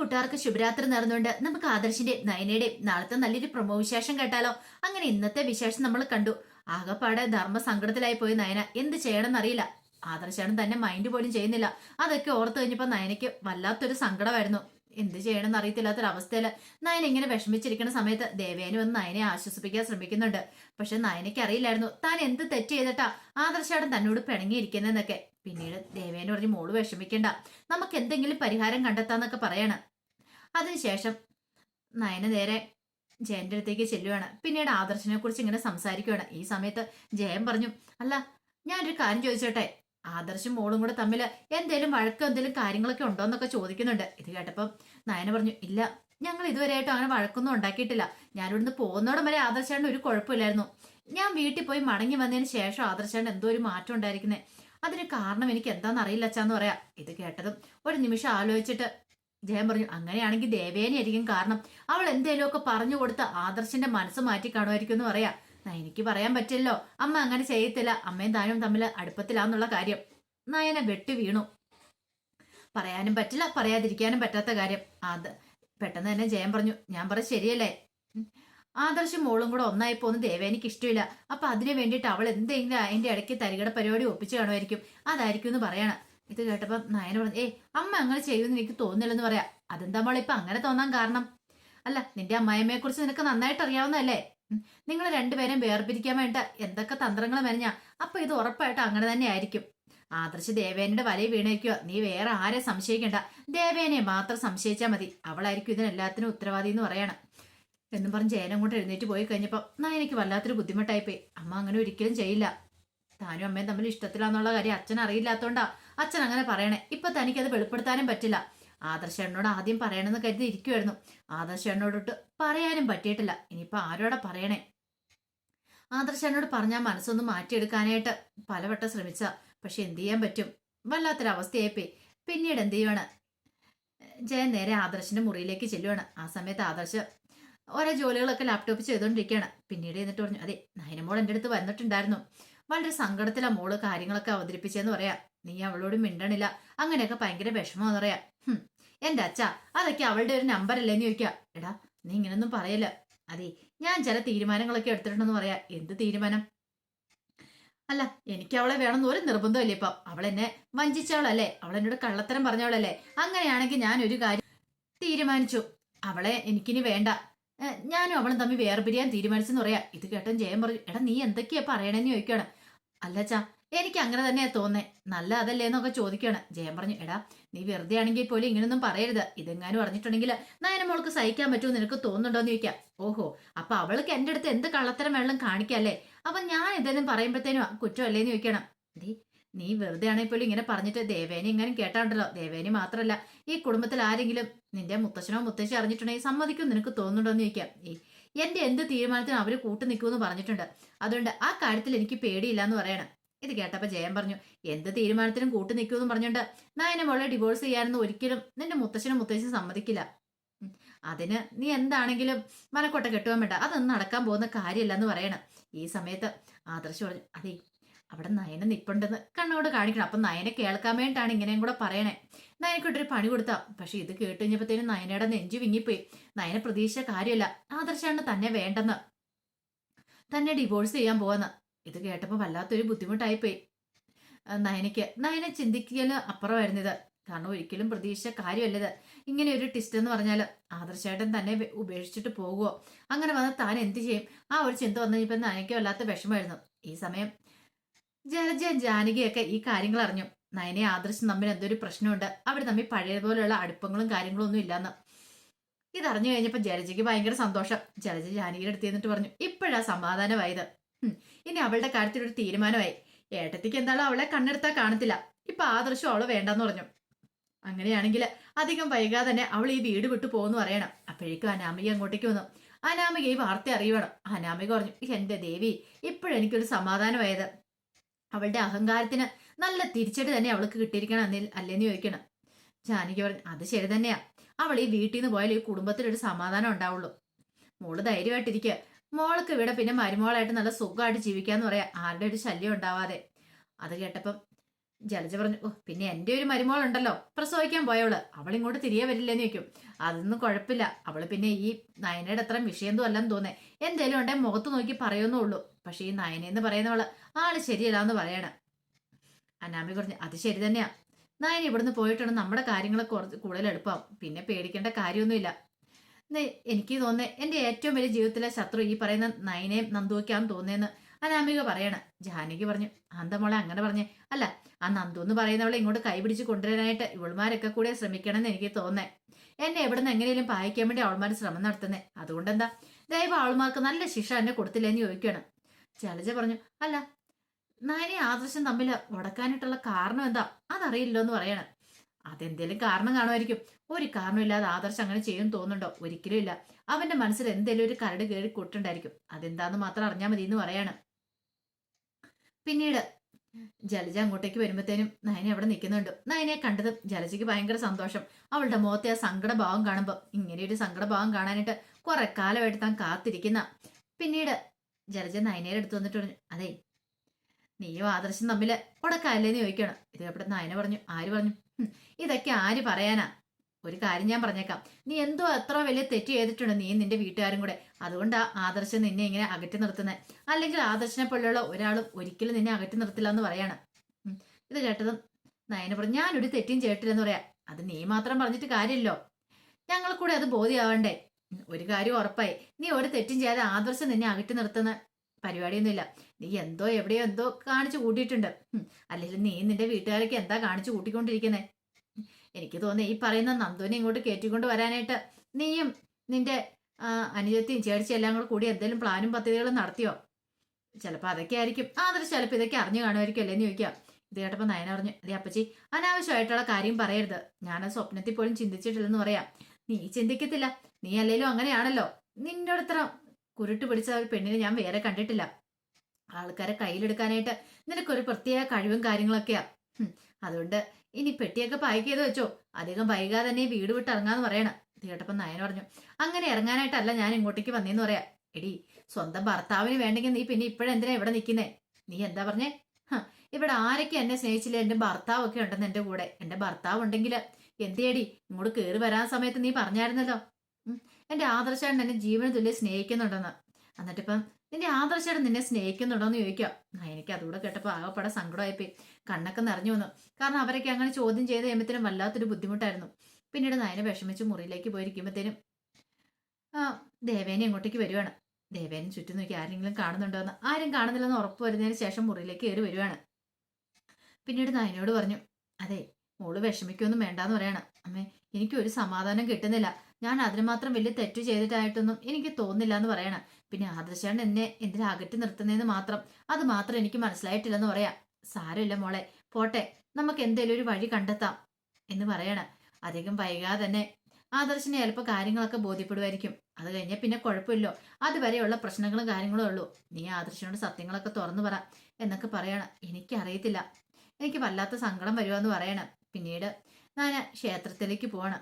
കൂട്ടുകാർക്ക് ശുഭരാത്രി നേർന്നുകൊണ്ട് നമുക്ക് ആദർശിന്റെ നയനയുടെയും നാളത്തെ നല്ലൊരു പ്രമോ വിശേഷം കേട്ടാലോ? അങ്ങനെ ഇന്നത്തെ വിശേഷം നമ്മൾ കണ്ടു. ആകപ്പാടെ ധർമ്മ സങ്കടത്തിലായി പോയി നയന എന്ത് ചെയ്യണമെന്നറിയില്ല. ആദർശാണ് തന്നെ മൈൻഡ് പോലും ചെയ്യുന്നില്ല. അതൊക്കെ ഓർത്തു കഴിഞ്ഞപ്പോ നയനയ്ക്ക് വല്ലാത്തൊരു സങ്കടമായിരുന്നു. എന്ത് ചെയ്യണമെന്ന് അറിയത്തില്ലാത്തൊരവസ്ഥയിൽ നയന ഇങ്ങനെ വിഷമിച്ചിരിക്കുന്ന സമയത്ത് ദേവേനു വന്ന് നയനെ ആശ്വസിപ്പിക്കാൻ ശ്രമിക്കുന്നുണ്ട്. പക്ഷെ നയനയ്ക്ക് അറിയില്ലായിരുന്നു. താൻ എന്ത് തെറ്റ് ചെയ്തിട്ടാ ആദർശാടൻ തന്നോട് പിണങ്ങിയിരിക്കുന്നതെന്നൊക്കെ. പിന്നീട് ദേവേനു പറഞ്ഞ് മോൾ വിഷമിക്കണ്ട. നമുക്ക് എന്തെങ്കിലും പരിഹാരം കണ്ടെത്താന്നൊക്കെ പറയാണ്. അതിനുശേഷം നയന നേരെ ജയന്റെ അടുത്തേക്ക് ചെല്ലുവാണ്. പിന്നീട് ആദർശനെ കുറിച്ച് ഇങ്ങനെ സംസാരിക്കുകയാണ് ഈ സമയത്ത് ജയൻ പറഞ്ഞു അല്ല ഞാനൊരു കാര്യം ചോദിച്ചോട്ടെ? ആദർശും മോളും കൂടെ തമ്മിൽ എന്തേലും വഴക്കോ എന്തേലും കാര്യങ്ങളൊക്കെ ഉണ്ടോ എന്നൊക്കെ ചോദിക്കുന്നുണ്ട്. ഇത് കേട്ടപ്പം നയന പറഞ്ഞു ഇല്ല ഞങ്ങൾ ഇതുവരെയായിട്ടും അങ്ങനെ വഴക്കൊന്നും ഉണ്ടാക്കിയിട്ടില്ല. ഞാനിവിടുന്ന് പോകുന്നോടം വരെ ആദർശാണ്ട് ഒരു കുഴപ്പമില്ലായിരുന്നു. ഞാൻ വീട്ടിൽ പോയി മടങ്ങി വന്നതിന് ശേഷം ആദർശാണ്ട് എന്തോ ഒരു മാറ്റം ഉണ്ടായിരിക്കുന്നത് അതിന് കാരണം എനിക്ക് എന്താണെന്ന് അറിയില്ല അച്ഛാന്ന് പറയാം. ഇത് കേട്ടതും ഒരു നിമിഷം ആലോചിച്ചിട്ട് ജയൻ പറഞ്ഞു അങ്ങനെയാണെങ്കിൽ ദേവേനയായിരിക്കും കാരണം. അവൾ എന്തേലുമൊക്കെ പറഞ്ഞു കൊടുത്ത് ആദർശന്റെ മനസ്സ് മാറ്റി കാണുമായിരിക്കും എന്ന് പറയാം. എനിക്ക് പറയാൻ പറ്റില്ലല്ലോ. അമ്മ അങ്ങനെ ചെയ്യത്തില്ല. അമ്മയും താനും തമ്മിൽ അടുപ്പത്തിലാന്നുള്ള കാര്യം. നയന വെട്ടി വീണു. പറയാനും പറ്റില്ല. പറയാതിരിക്കാനും പറ്റാത്ത കാര്യം. അത് പെട്ടെന്ന് തന്നെ ജയം പറഞ്ഞു. ഞാൻ പറ ശരിയല്ലേ. ആദർശം മോളും കൂടെ ഒന്നായി പോകുന്ന ദേവേനിക്ക് ഇഷ്ടമില്ല. അപ്പൊ അതിനു വേണ്ടിയിട്ട് അവൾ എന്തെങ്കിലും അതിന്റെ ഇടയ്ക്ക് തരികട പരിപാടി ഒപ്പിച്ചു കാണുമായിരിക്കും. അതായിരിക്കും എന്ന് പറയണം. ഇത് കേട്ടപ്പം നയന പറഞ്ഞു ഏ അമ്മ അങ്ങനെ ചെയ്യുമെന്ന് എനിക്ക് തോന്നുന്നില്ലെന്ന് പറയാ. അതെന്താ മോളെ ഇപ്പൊ അങ്ങനെ തോന്നാൻ കാരണം? അല്ല നിന്റെ അമ്മായിമ്മയെ കുറിച്ച് നിനക്ക് നന്നായിട്ട് അറിയാവുന്നതല്ലേ? നിങ്ങൾ രണ്ടുപേരും വേർപിരിക്കാൻ വേണ്ട എന്തൊക്കെ തന്ത്രങ്ങൾ മെനഞ്ഞ അപ്പൊ ഇത് ഉറപ്പായിട്ട് അങ്ങനെ തന്നെ ആയിരിക്കും. ആദർശ് ദേവേനയുടെ വലയിൽ വീണേക്കുക നീ വേറെ ആരെ സംശയിക്കണ്ട. ദേവേനെ മാത്രം സംശയിച്ചാൽ മതി. അവളായിരിക്കും ഇതിനെല്ലാത്തിനും ഉത്തരവാദി എന്ന് പറയണം. എന്നും പറഞ്ഞ് ജയനം കൊണ്ട് എഴുന്നേറ്റ് പോയി കഴിഞ്ഞപ്പോൾ നാ എനിക്ക് വല്ലാത്തൊരു ബുദ്ധിമുട്ടായിപ്പോയി. അമ്മ അങ്ങനെ ഒരിക്കലും ചെയ്യില്ല. താനും അമ്മയും തമ്മിൽ ഇഷ്ടത്തിലാന്നുള്ള കാര്യം അച്ഛൻ അറിയില്ലാത്തോണ്ടാ അച്ഛൻ അങ്ങനെ പറയണേ. ഇപ്പൊ തനിക്കത് വെളിപ്പെടുത്താനും പറ്റില്ല. ആദർശേണ്ണോട് ആദ്യം പറയണമെന്ന് കരുതി ഇരിക്കുമായിരുന്നു ആദർശേണ്ണോടൊട്ട് പറയാനും പറ്റിയിട്ടില്ല. ഇനിയിപ്പൊ ആരോടാ പറയണേ? ആദർശേണ്ണോട് പറഞ്ഞാൽ മനസ്സൊന്ന് മാറ്റിയെടുക്കാനായിട്ട് പലവട്ടം ശ്രമിച്ച. പക്ഷെ എന്തു ചെയ്യാൻ പറ്റും? വല്ലാത്തൊരവസ്ഥയായിപ്പോയി. പിന്നീട് എന്ത് ചെയ്യുവാണ്? ജയൻ നേരെ ആദർശിന്റെ മുറിയിലേക്ക് ചെല്ലുവാണ്. ആ സമയത്ത് ആദർശ് ഓരോ ജോലികളൊക്കെ ലാപ്ടോപ്പ് ചെയ്തുകൊണ്ടിരിക്കുകയാണ്. പിന്നീട് എന്നിട്ട് പറഞ്ഞു അതെ നയനമോൾ എന്റെ അടുത്ത് വന്നിട്ടുണ്ടായിരുന്നു. വളരെ സങ്കടത്തിലാ മോൾ കാര്യങ്ങളൊക്കെ അവതരിപ്പിച്ചെന്ന് പറയാ. നീ അവളോട് മിണ്ടണില്ല. അങ്ങനെയൊക്കെ ഭയങ്കര വിഷമമെന്ന് പറയാ. എന്റെ അച്ഛ അതൊക്കെ അവളുടെ ഒരു നമ്പർ അല്ലേന്ന് ചോദിക്കുക എടാ നീ ഇങ്ങനൊന്നും പറയല്ല. അതെ ഞാൻ ചില തീരുമാനങ്ങളൊക്കെ എടുത്തിട്ടുണ്ടെന്ന് പറയാ. എന്ത് തീരുമാനം? അല്ല എനിക്ക് അവളെ വേണമെന്ന് ഒരു നിർബന്ധമില്ല ഇപ്പൊ. അവൾ എന്നെ വഞ്ചിച്ചവളല്ലേ? അവൾ എന്നോട് കള്ളത്തരം പറഞ്ഞവളല്ലേ? അങ്ങനെയാണെങ്കിൽ ഞാൻ ഒരു കാര്യം തീരുമാനിച്ചു. അവളെ എനിക്കിനി വേണ്ട. ഞാനും അവളും തമ്മിൽ വേർപിരിയാൻ തീരുമാനിച്ചെന്ന് പറയാ. ഇത് കേട്ടോ ജയം പറഞ്ഞു. എടാ നീ എന്തൊക്കെയാ പറയണെന്ന് ചോദിക്കുകയാണ് അല്ലച്ചാ എനിക്ക് അങ്ങനെ തന്നെയാ തോന്നേ. നല്ല അതല്ലേ എന്നൊക്കെ ചോദിക്കണം. ജയൻ പറഞ്ഞു എടാ നീ വെറുതെ ആണെങ്കിൽ പോലും ഇങ്ങനൊന്നും പറയരുത്. ഇതെങ്ങാനും പറഞ്ഞിട്ടുണ്ടെങ്കിൽ നയന മോൾക്ക് സഹിക്കാൻ പറ്റുമോ നിനക്ക് തോന്നുന്നുണ്ടോന്ന് ചോദിക്കാം. ഓഹോ അപ്പൊ അവൾക്ക് എന്റെ അടുത്ത് എന്ത് കള്ളത്തരം വെള്ളം കാണിക്കല്ലേ? അപ്പൊ ഞാൻ എന്തെങ്കിലും പറയുമ്പോഴത്തേനും കുറ്റമല്ലേന്ന് ചോദിക്കണം. ദേ നീ വെറുതെ ആണെങ്കിൽ പോലും ഇങ്ങനെ പറഞ്ഞിട്ട് ദേവേനി ഇങ്ങനെ കേട്ടാണ്ടല്ലോ. ദേവേനി മാത്രമല്ല ഈ കുടുംബത്തിൽ ആരെങ്കിലും നിന്റെ മുത്തശ്ശനോ മുത്തശ്ശി അറിഞ്ഞിട്ടുണ്ടെങ്കിൽ സമ്മതിക്കും നിനക്ക് തോന്നുന്നുണ്ടോന്ന് ചോദിക്കാം. ഈ എന്റെ എന്ത് തീരുമാനത്തിനും അവർ കൂട്ടു നിൽക്കുമെന്ന് പറഞ്ഞിട്ടുണ്ട്. അതുകൊണ്ട് ആ കാര്യത്തിൽ എനിക്ക് പേടിയില്ല എന്ന് പറയണം. ഇത് കേട്ടപ്പോ ജയൻ പറഞ്ഞു എന്ത് തീരുമാനത്തിനും കൂട്ടു നിൽക്കുമെന്ന് പറഞ്ഞുകൊണ്ട് എന്നെ മോളെ ഡിവോഴ്സ് ചെയ്യാനൊന്നും ഒരിക്കലും നിന്റെ മുത്തശ്ശനും മുത്തശ്ശി സമ്മതിക്കില്ല. അതിന് നീ എന്താണെങ്കിലും മനക്കോട്ട കെട്ടുവാൻ വേണ്ട. അതൊന്നും നടക്കാൻ പോകുന്ന കാര്യമല്ല എന്ന് പറയണം. ഈ സമയത്ത് ആദർശ് പറഞ്ഞു അതെ അവിടെ നയന നിപ്പുണ്ടെന്ന് കണ്ണോട് കാണിക്കണം. അപ്പൊ നയനെ കേൾക്കാൻ വേണ്ടിയിട്ടാണ് ഇങ്ങനെയും കൂടെ പറയണേ. നയനക്കൊട്ടൊരു പണി കൊടുത്താ. പക്ഷെ ഇത് കേട്ട് കഴിഞ്ഞപ്പോഴത്തേനും നയനയുടെ നെഞ്ചു വിങ്ങിപ്പോയി. നയന പ്രതീക്ഷിച്ച കാര്യമല്ല. ആദർശാണ് തന്നെ വേണ്ടെന്ന്. തന്നെ ഡിവോഴ്സ് ചെയ്യാൻ പോവാന്ന്. ഇത് കേട്ടപ്പോൾ വല്ലാത്തൊരു ബുദ്ധിമുട്ടായിപ്പോയി. നയനയ്ക്ക്. നയന ചിന്തിക്കൽ അപ്പുറമായിരുന്നു ഇത്. കാരണം ഒരിക്കലും പ്രതീക്ഷിച്ച കാര്യമല്ലത് ഇങ്ങനെ ഒരു ടിസ്റ്റ് എന്ന് പറഞ്ഞാൽ ആദർശേട്ടൻ തന്നെ ഉപേക്ഷിച്ചിട്ട് പോകുമോ അങ്ങനെ വന്ന് താൻ എന്ത് ചെയ്യും? ആ ഒരു ചിന്ത വന്നു കഴിഞ്ഞപ്പോൾ നയനയ്ക്ക് വല്ലാത്ത വിഷമമായിരുന്നു. ഈ സമയം ജലജ ജാനകിയൊക്കെ ഈ കാര്യങ്ങൾ അറിഞ്ഞു. നയനെ ആദർശം തമ്മിൽ എന്തൊരു പ്രശ്നമുണ്ട്? അവർ തമ്മിൽ പഴയതുപോലെയുള്ള അടുപ്പങ്ങളും കാര്യങ്ങളും ഒന്നും ഇല്ലാന്ന്. ഇതറിഞ്ഞു കഴിഞ്ഞപ്പോൾ ജലജയ്ക്ക് ഭയങ്കര സന്തോഷം. ജലജ ജാനകിയുടെ അടുത്ത് എന്നിട്ട് പറഞ്ഞു ഇപ്പോഴാ സമാധാനമായത്. ഇനി അവളുടെ കാര്യത്തിൽ ഒരു തീരുമാനമായി. ഏട്ടത്തിക്ക് എന്താണോ അവളെ കണ്ണെടുത്താൽ കാണത്തില്ല. ഇപ്പൊ ആദർശം അവൾ വേണ്ടെന്ന് പറഞ്ഞു. അങ്ങനെയാണെങ്കിൽ അധികം വൈകാതെ തന്നെ അവൾ ഈ വീട് വിട്ടു പോകുന്നു പറയണം. അപ്പോഴേക്കും അനാമിക അങ്ങോട്ടേക്ക് വന്നു. അനാമിക ഈ വാർത്ത അറിയണം. അനാമിക പറഞ്ഞു എന്റെ ദേവി ഇപ്പോഴെനിക്കൊരു സമാധാനമായത്. അവളുടെ അഹങ്കാരത്തിന് നല്ല തിരിച്ചടി തന്നെ അവൾക്ക് കിട്ടിയിരിക്കണം എന്നേ അല്ലേന്ന് ചോദിക്കണം. ജാനകി പറഞ്ഞു അത് ശരി തന്നെയാ. അവൾ ഈ വീട്ടിൽ നിന്ന് പോയാൽ ഈ കുടുംബത്തിലൊരു സമാധാനം ഉണ്ടാവുള്ളൂ. മോൾ ധൈര്യമായിട്ടിരിക്കുക. മോൾക്ക് ഇവിടെ പിന്നെ മരുമോളായിട്ട് നല്ല സുഖമായിട്ട് ജീവിക്കാന്ന് പറയാം. ആരുടെ ഒരു ശല്യം ഉണ്ടാവാതെ. അത് കേട്ടപ്പം ജലജ പറഞ്ഞു ഓ പിന്നെ എന്റെ ഒരു മരുമോളുണ്ടല്ലോ. പ്രസവിക്കാൻ പോയവൾ. അവൾ ഇങ്ങോട്ട് തിരികെ വരില്ലെന്ന് ചോദിക്കും. അതൊന്നും കുഴപ്പമില്ല. അവൾ പിന്നെ ഈ നയനയുടെ അത്ര വിഷയമൊന്നും അല്ലെന്ന് തോന്നേ. എന്തേലും ഉണ്ടെങ്കിൽ മുഖത്ത് നോക്കി പറയുന്നേ ഉള്ളൂ. പക്ഷെ ഈ നയനെന്ന് പറയുന്നവൾ ആൾ ശരിയല്ല എന്ന് പറയണം. അനാമി പറഞ്ഞു അത് ശരി തന്നെയാ. നായൻ ഇവിടുന്ന് പോയിട്ടാണ് നമ്മുടെ കാര്യങ്ങൾ കുറച്ച് കൂടുതൽ എളുപ്പമാവും പിന്നെ പേടിക്കേണ്ട കാര്യമൊന്നുമില്ല. എനിക്ക് തോന്നേ എന്റെ ഏറ്റവും വലിയ ജീവിതത്തിലെ ശത്രു ഈ പറയുന്ന നയനെയും നന്ദുവയ്ക്കാന്ന് തോന്നിയെന്ന് അനാമിക പറയണ. ജാനകി പറഞ്ഞു അന്തമോളെ അങ്ങനെ പറഞ്ഞേ? അല്ല ആ നന്ദു എന്ന് പറയുന്നവളെ ഇങ്ങോട്ട് കൈപിടിച്ച് കൊണ്ടുവരാനായിട്ട് ഇവൾമാരൊക്കെ കൂടെ ശ്രമിക്കണമെന്ന് എനിക്ക് തോന്നേ എന്നെ എവിടുന്ന് എങ്ങനെയും പായിക്കാൻ വേണ്ടി അവൾമാർ ശ്രമം നടത്തുന്നേ. അതുകൊണ്ടെന്താ? ദൈവം അവൾമാർക്ക് നല്ല ശിക്ഷ എന്നെ കൊടുത്തില്ലെന്ന് ചോദിക്കണം ചലജ പറഞ്ഞു അല്ല നയനെ ആദർശം തമ്മിൽ ഉടക്കാനായിട്ടുള്ള കാരണം എന്താ? അതറിയില്ലോ എന്ന് പറയണം. അതെന്തേലും കാരണം കാണുമായിരിക്കും. ഒരു കാരണമില്ലാതെ ആദർശം അങ്ങനെ ചെയ്യും തോന്നുന്നുണ്ടോ? ഒരിക്കലും ഇല്ല. അവന്റെ മനസ്സിൽ എന്തെങ്കിലും ഒരു കരട് കയറി കൊട്ടുണ്ടായിരിക്കും. അതെന്താന്ന് മാത്രം അറിഞ്ഞാൽ മതി എന്ന് പറയാണ്. പിന്നീട് ജലജ അങ്ങോട്ടേക്ക് വരുമ്പോഴത്തേനും നയന അവിടെ നിൽക്കുന്നുണ്ട്. നയനെ കണ്ടത് ജലജയ്ക്ക് ഭയങ്കര സന്തോഷം. അവളുടെ മുഖത്തെ ആ സങ്കടഭാവം കാണുമ്പോൾ ഇങ്ങനെ ഒരു സങ്കടഭാവം കാണാനായിട്ട് കുറെ കാലമായിട്ട് താൻ കാത്തിരിക്കുന്ന. പിന്നീട് ജലജ നയനയുടെ അടുത്ത് വന്നിട്ട് പറഞ്ഞു അതെ നീയും ആദർശം തമ്മിൽ ഉടക്കല്ലേന്ന് ചോദിക്കണം ഇത് എവിടെ നയന പറഞ്ഞു. ആര് പറഞ്ഞു? ഇതൊക്കെ ആര് പറയാനാ? ഒരു കാര്യം ഞാൻ പറഞ്ഞേക്കാം. നീ എന്തോ എത്ര വലിയ തെറ്റ് ചെയ്തിട്ടുണ്ട് നീ നിന്റെ വീട്ടുകാരും കൂടെ. അതുകൊണ്ടാ ആദർശം നിന്നെ ഇങ്ങനെ അകറ്റി നിർത്തുന്നത് അല്ലെങ്കിൽ ആദർശനെ പോലെയുള്ള ഒരാളും ഒരിക്കലും നിന്നെ അകറ്റി നിർത്തില്ല എന്ന് പറയാണ്. ഇത് കേട്ടതും നയന പറഞ്ഞു ഞാനൊരു തെറ്റും ചെയ്തിട്ടില്ലെന്ന് പറയാ. അത് നീ മാത്രം പറഞ്ഞിട്ട് കാര്യമില്ലോ. ഞങ്ങൾ കൂടെ അത് ബോധ്യമാവണ്ടേ? ഒരു കാര്യം ഉറപ്പായി. നീ ഒരു തെറ്റും ചെയ്യാതെ ആദർശം നിന്നെ അകറ്റി നിർത്തുന്ന. പരിപാടിയൊന്നുമില്ല. നീ എന്തോ എവിടെയോ എന്തോ കാണിച്ചു കൂട്ടിയിട്ടുണ്ട്. അല്ലെങ്കിൽ നീ നിന്റെ വീട്ടുകാരൊക്കെ എന്താ കാണിച്ചു കൂട്ടിക്കൊണ്ടിരിക്കുന്നേ? എനിക്ക് തോന്നി ഈ പറയുന്ന നന്ദുവിനെ ഇങ്ങോട്ട് കയറ്റിക്കൊണ്ട് വരാനായിട്ട് നീയും നിന്റെ അനുജത്തിയും ചേർച്ചയും എല്ലാം കൂടെ കൂടി എന്തെങ്കിലും പ്ലാനും പദ്ധതികളും നടത്തിയോ? ചിലപ്പോൾ അതൊക്കെ ആയിരിക്കും. ആ ആദർശ് ചിലപ്പോൾ ഇതൊക്കെ അറിഞ്ഞു കാണുമായിരിക്കും അല്ലേന്ന് ചോദിക്കാം ഇത് കേട്ടപ്പോൾ നയന പറഞ്ഞു അതെ അപ്പച്ചി അനാവശ്യമായിട്ടുള്ള കാര്യം പറയരുത്. ആ സ്വപ്നത്തിൽ പോലും ചിന്തിച്ചിട്ടില്ലെന്ന് പറയാം. നീ ചിന്തിക്കത്തില്ല. നീ അല്ലേലും അങ്ങനെയാണല്ലോ. നിന്റെ അടുത്ര കുരുട്ട് പിടിച്ച ഒരു പെണ്ണിനെ ഞാൻ വേറെ കണ്ടിട്ടില്ല. ആൾക്കാരെ കയ്യിലെടുക്കാനായിട്ട് നിനക്കൊരു പ്രത്യേക കഴിവും കാര്യങ്ങളൊക്കെയാ. അതുകൊണ്ട് ഇനി പെട്ടിയൊക്കെ പായ്ക്ക് ചെയ്ത് വെച്ചോ. അധികം വൈകാതെ തന്നെ വീട് വിട്ട് ഇറങ്ങാന്ന് പറയണം. കേട്ടപ്പം നയൻ പറഞ്ഞു അങ്ങനെ ഇറങ്ങാനായിട്ടല്ല ഞാൻ ഇങ്ങോട്ടേക്ക് വന്നേന്ന് പറയാ. എടി സ്വന്തം ഭർത്താവിന് വേണ്ടെങ്കിൽ നീ പിന്നെ ഇപ്പോഴെന്തിനാ ഇവിടെ നിൽക്കുന്നേ നീ എന്താ പറഞ്ഞേ? ഇവിടെ ആരൊക്കെ എന്നെ സ്നേഹിച്ചില്ല? എന്റെ ഭർത്താവൊക്കെ ഉണ്ടെന്ന് എന്റെ കൂടെ. എന്റെ ഭർത്താവ് ഉണ്ടെങ്കിൽ എന്തേടി ഇങ്ങോട്ട് കയറി വരാൻ സമയത്ത് നീ പറഞ്ഞായിരുന്നല്ലോ. ഉം, എന്റെ ആദർശാണ് എന്നെ ജീവന തുല്യം സ്നേഹിക്കുന്നുണ്ടെന്ന്. എന്നിട്ടിപ്പം നിന്റെ ആദർശേട്ടൻ നിന്നെ സ്നേഹിക്കുന്നുണ്ടോ എന്ന് ചോദിക്കാം എനിക്ക് അതുകൂടെ കേട്ടപ്പോൾ ആകെപ്പാടെ സങ്കടമായിപ്പോയി. കണ്ണൊക്കെ നിറഞ്ഞു വന്നു. കാരണം അവരൊക്കെ അങ്ങനെ ചോദ്യം ചെയ്ത് കഴിയുമ്പത്തേനും വല്ലാത്തൊരു ബുദ്ധിമുട്ടായിരുന്നു. പിന്നീട് നയനെ വിഷമിച്ച് മുറിയിലേക്ക് പോയിരിക്കുമ്പോഴത്തേനും ദേവേനെ അങ്ങോട്ടേക്ക് വരുവാണ്. ദേവേനെ ചുറ്റും നോക്കി ആരെങ്കിലും കാണുന്നുണ്ടോ എന്ന് ആരും കാണുന്നില്ലെന്ന് ഉറപ്പ് വരുന്നതിന് ശേഷം മുറിയിലേക്ക് കയറി വരുവാണ്. പിന്നീട് നയനോട് പറഞ്ഞു അതെ മോൾ വിഷമിക്കൊന്നും വേണ്ടാന്ന് പറയണം. അമ്മേ എനിക്കൊരു സമാധാനം കിട്ടുന്നില്ല. ഞാൻ അതിന് മാത്രം വലിയ തെറ്റ് ചെയ്തിട്ടായിട്ടൊന്നും എനിക്ക് തോന്നില്ല എന്ന് പറയണം. പിന്നെ ആദർശാണ് എന്നെ എന്തിനാ അകറ്റി നിർത്തുന്നതെന്ന് മാത്രം. അത് മാത്രം എനിക്ക് മനസ്സിലായിട്ടില്ലെന്ന് പറയാം. സാരമില്ല മോളെ. പോട്ടെ. നമുക്ക് എന്തേലും ഒരു വഴി കണ്ടെത്താം എന്ന് പറയണം. അധികം വൈകാതെ തന്നെ ആദർശിനെ ചിലപ്പോൾ കാര്യങ്ങളൊക്കെ ബോധ്യപ്പെടുമായിരിക്കും അത് കഴിഞ്ഞാൽ പിന്നെ കുഴപ്പമില്ലോ. അതുവരെയുള്ള പ്രശ്നങ്ങളും കാര്യങ്ങളും ഉള്ളൂ. നീ ആദർശനോട് സത്യങ്ങളൊക്കെ തുറന്നു പറ എന്നൊക്കെ പറയണം. എനിക്കറിയത്തില്ല. എനിക്ക് വല്ലാത്ത സങ്കടം വരുമെന്ന് പറയണം. പിന്നീട് ഞാൻ ക്ഷേത്രത്തിലേക്ക് പോവാണ്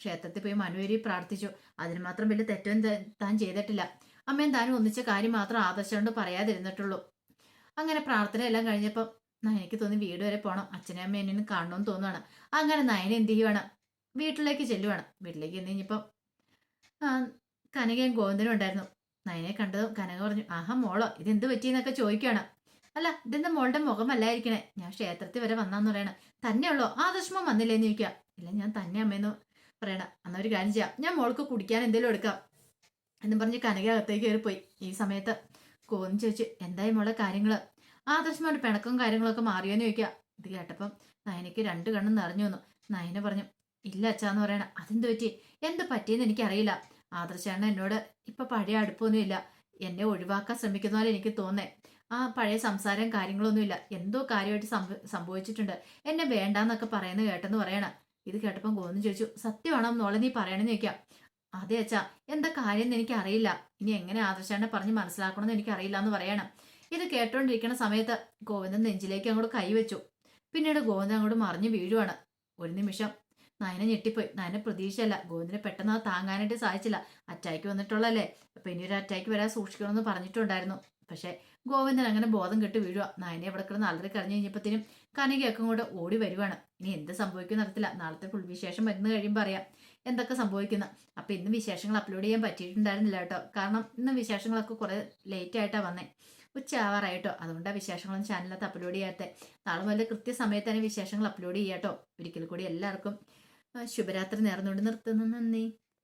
ക്ഷേത്രത്തിൽ പോയി മനുവേരി പ്രാർത്ഥിച്ചു. അതിന് മാത്രം വലിയ തെറ്റും താൻ ചെയ്തിട്ടില്ല. അമ്മയും താനും ഒന്നിച്ച കാര്യം മാത്രം ആദർശമുണ്ട് പറയാതിരുന്നിട്ടുള്ളൂ. അങ്ങനെ പ്രാർത്ഥന എല്ലാം കഴിഞ്ഞപ്പോൾ എനിക്ക് തോന്നി വീട് വരെ പോകണം അച്ഛനെ അമ്മയും എന്നെ കാണണമെന്ന് തോന്നുവാണ്. അങ്ങനെ നയന എന്ത് ചെയ്യുവാണ്? വീട്ടിലേക്ക് ചെല്ലുവാണ്. വീട്ടിലേക്ക് എന്ന് കഴിഞ്ഞപ്പം കനകയും ഗോവിന്ദനും ഉണ്ടായിരുന്നു. നയനെ കണ്ടതും കനക പറഞ്ഞു ആഹാ മോളോ ഇതെന്ത് പറ്റിയെന്നൊക്കെ ചോദിക്കുകയാണ് അല്ല ഇതെന്താ മോളുടെ മുഖമല്ലായിരിക്കണേ? ഞാൻ ക്ഷേത്രത്തിൽ വരെ വന്നാന്ന് പറയണ. തന്നെയുള്ളോ? ആദർശമോ വന്നില്ലേന്ന് ചോദിക്കുക ഇല്ല ഞാൻ തന്നെ അമ്മയെന്ന് പറയണ അന്ന ഒരു കാര്യം ചെയ്യാം. ഞാൻ മോൾക്ക് കുടിക്കാൻ എന്തെങ്കിലും എടുക്കാം എന്ന് പറഞ്ഞ് കനക അകത്തേക്ക് കയറിപ്പോയി. ഈ സമയത്ത് കോന്ന് ചോദിച്ചു എന്തായി മോളെ കാര്യങ്ങൾ ആദർശമായിട്ട് പിണക്കും കാര്യങ്ങളൊക്കെ മാറിയോന്ന് ചോദിക്കുക ഇത് കേട്ടപ്പം നയനയ്ക്ക് രണ്ട് കണ്ണും നിറഞ്ഞു വന്നു. നയന പറഞ്ഞു ഇല്ല അച്ഛാന്ന് പറയണ അതെന്ത് പറ്റി? എന്ത് പറ്റിയെന്ന് എനിക്കറിയില്ല. ആദർശാണ് എന്നോട് ഇപ്പൊ പഴയ അടുപ്പൊന്നുമില്ല എന്നെ ഒഴിവാക്കാൻ ശ്രമിക്കുന്ന പോലെ എനിക്ക് തോന്നേ. ആ പഴയ സംസാരം കാര്യങ്ങളൊന്നുമില്ല എന്തോ കാര്യമായിട്ട് സംഭവിച്ചിട്ടുണ്ട്. എന്നെ വേണ്ടാന്നൊക്കെ പറയുന്നത് കേട്ടെന്ന് പറയണം. ഇത് കേട്ടപ്പം ഗോവിന്ദൻ ചോദിച്ചു സത്യമാണോ? മോളെ നീ പറയണമെന്ന് ചോദിക്കാം. അതെ അച്ഛാ എന്താ കാര്യം എന്ന് എനിക്ക് അറിയില്ല ഇനി എങ്ങനെ ആദർശാനെ പറഞ്ഞ് മനസ്സിലാക്കണമെന്ന് എനിക്ക് അറിയില്ല എന്ന് പറയണം. ഇത് കേട്ടോണ്ടിരിക്കുന്ന സമയത്ത് ഗോവിന്ദൻ നെഞ്ചിലേക്ക് അങ്ങോട്ട് കൈവച്ചു പിന്നീട് ഗോവിന്ദൻ അങ്ങോട്ട് മറിഞ്ഞു വീഴുവാണ്. ഒരു നിമിഷം. നയന ഞെട്ടിപ്പോയി. നയന പ്രതീക്ഷയല്ല. ഗോവിന്ദനെ പെട്ടെന്ന് അത് താങ്ങാനായിട്ട് സാധിച്ചില്ല. അറ്റാക്ക് വന്നിട്ടുള്ളല്ലേ അപ്പൊ ഇനി ഒരു അറ്റാക്ക് വരാൻ സൂക്ഷിക്കണമെന്ന് പറഞ്ഞിട്ടുണ്ടായിരുന്നു. പക്ഷേ ഗോവിന്ദൻ അങ്ങനെ ബോധം കെട്ട് വീഴുക നയനെ എവിടെ കിടന്ന് അലറി കരഞ്ഞു കഴിഞ്ഞപ്പോഴത്തേനും കനകയൊക്കെ കൂടെ ഓടി വരുവാണ്. ഇനി എന്ത് സംഭവിക്കുന്ന അറിയത്തില്ല. നാളത്തെ ഫുൾ വിശേഷം വരുന്ന കഴിയുമ്പോൾ അറിയാം എന്തൊക്കെ സംഭവിക്കുന്ന. അപ്പൊ ഇന്ന് വിശേഷങ്ങൾ അപ്ലോഡ് ചെയ്യാൻ പറ്റിയിട്ടുണ്ടായിരുന്നില്ല കേട്ടോ. കാരണം ഇന്ന് വിശേഷങ്ങളൊക്കെ കുറെ ലേറ്റ് ആയിട്ടാ വന്നേ. ഉച്ച ആവാറായിട്ടോ. അതുകൊണ്ടാണ് വിശേഷങ്ങളൊന്നും ചാനലിനകത്ത് അപ്ലോഡ് ചെയ്യാത്ത. നാളെ മുതൽ കൃത്യസമയത്ത് തന്നെ വിശേഷങ്ങൾ അപ്ലോഡ് ചെയ്യാട്ടോ. ഒരിക്കൽ കൂടി എല്ലാവർക്കും ശുഭരാത്രി നേർന്നുകൊണ്ട് നിർത്തുന്നു. നന്ദി.